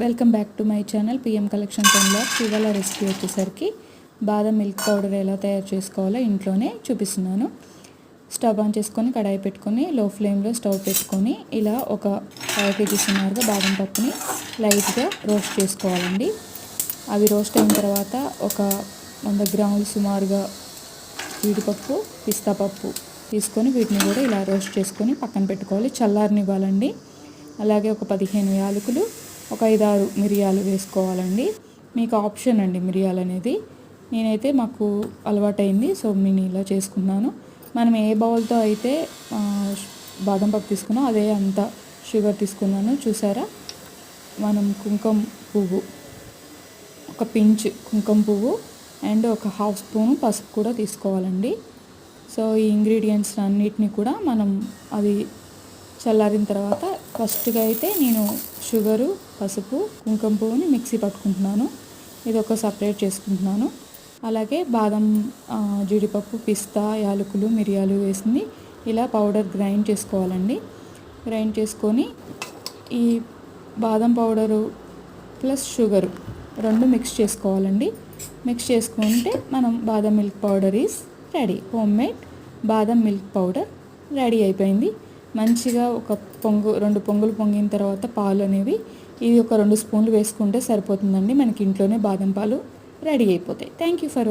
Welcome back to my channel PM collection టైంలో ఇవాళ recipe వచ్చేసరికి బాదం మిల్క్ పౌడర్ ఎలా తయారు చేసుకోవాలో ఇంట్లోనే చూపిస్తున్నాను. స్టవ్ ఆన్ చేసుకొని కడాయి పెట్టుకొని లో ఫ్లేమ్లో స్టవ్ పెట్టుకొని ఇలా ఒక ఫైవ్ కేజీస్ ఉన్నారుగా బాదం పప్పుని లైట్గా రోస్ట్ చేసుకోవాలండి. అవి రోస్ట్ అయిన తర్వాత ఒక వంద గ్రాములు సుమారుగా జీడిపప్పు పిస్తా పప్పు తీసుకొని వీటిని కూడా ఇలా రోస్ట్ చేసుకొని పక్కన పెట్టుకోవాలి చల్లారనివ్వాలండి. అలాగే ఒక పదిహేను యాలకులు ఒక ఐదారు మిరియాలు వేసుకోవాలండి. మీకు ఆప్షన్ అండి మిరియాలు అనేది. నేనైతే మాకు అలవాటైంది సో నేను ఇలా చేసుకున్నాను. మనం ఏ బౌల్తో అయితే బాదం పప్పు తీసుకున్నాం అదే అంత షుగర్ తీసుకున్నాను. చూసారా? మనం కుంకుమ పువ్వు ఒక పించ్ కుంకుమ పువ్వు అండ్ ఒక హాఫ్ స్పూన్ పసుపు కూడా తీసుకోవాలండి. సో ఈ ఇంగ్రీడియంట్స్ అన్నిటిని కూడా మనం అది చల్లారిన తర్వాత ఫస్ట్గా అయితే నేను షుగరు పసుపు కుంకుమ పువ్వుని మిక్సీ పట్టుకుంటున్నాను. ఇది ఒక సపరేట్ చేసుకుంటున్నాను. అలాగే బాదం జీడిపప్పు పిస్తా యాలకులు మిరియాలు వేసింది. ఇలా పౌడర్ గ్రైండ్ చేసుకోవాలండి. గ్రైండ్ చేసుకొని ఈ బాదం పౌడరు ప్లస్ షుగరు రెండు మిక్స్ చేసుకోవాలండి. మిక్స్ చేసుకుంటే మనం బాదం milk powder is ready. Homemade బాదం మిల్క్ పౌడర్ రెడీ అయిపోయింది. మంచిగా ఒక పొంగు రెండు పొంగులు పొంగిన తర్వాత పాలు అనేవి ఇది ఒక రెండు స్పూన్లు వేసుకుంటే సరిపోతుందండి. మనకి ఇంట్లోనే బాదం పాలు రెడీ అయిపోతాయి. Thank you for